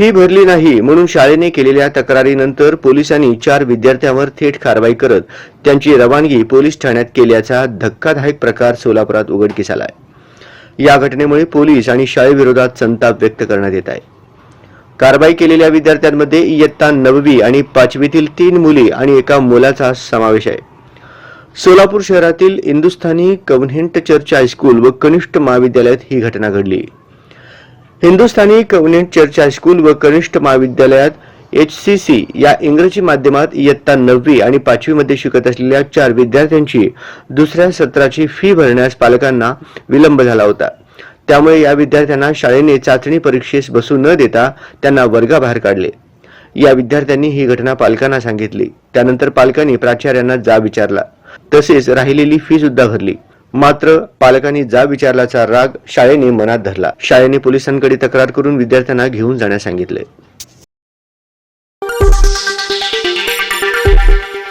Fee भरली नाही म्हणून शाळेने केलेल्या तक्रारीनंतर पोलिसांनी चार विद्यार्थ्यांवर थेट कारवाई करत त्यांची रवानगी पोलीस ठाण्यात केल्याचा धक्कादायक प्रकार सोलापुरात उघडकीस आलाय. या घटनेमुळे पोलीस आणि शाळेविरोधात संताप व्यक्त करण्यात येत आहे. कारवाई केलेल्या विद्यार्थ्यांमध्ये इयत्ता नववी आणि पाचवीतील तीन मुली आणि एका मुलाचा समावेश आहे. सोलापूर शहरातील हिंदुस्थानी कव्हनेंट चर्च हायस्कूल व कनिष्ठ महाविद्यालयात ही घटना घडली. हिंदुस्थानी कव्हनेंट चर्च हायस्कूल व कनिष्ठ महाविद्यालयात एच सी सी या इंग्रजी माध्यमात इयत्ता नववी आणि पाचवीमध्ये शिकत असलेल्या चार विद्यार्थ्यांची दुसऱ्या सत्राची फी भरण्यास पालकांना विलंब झाला होता. त्यामुळे या विद्यार्थ्यांना शाळेने चाचणी परीक्षेस बसू न देता त्यांना वर्गाबाहेर काढले. या विद्यार्थ्यांनी ही घटना पालकांना सांगितली. त्यानंतर पालकांनी प्राचार्यांना जा विचारला. तसेच राहिलेली फी सुद्धा भरली. मात्र पालकांनी जा विचारल्याचा राग शाळेने मनात धरला. शाळेने पोलिसांकडे तक्रार करून विद्यार्थ्यांना घेऊन जाण्यास सांगितले.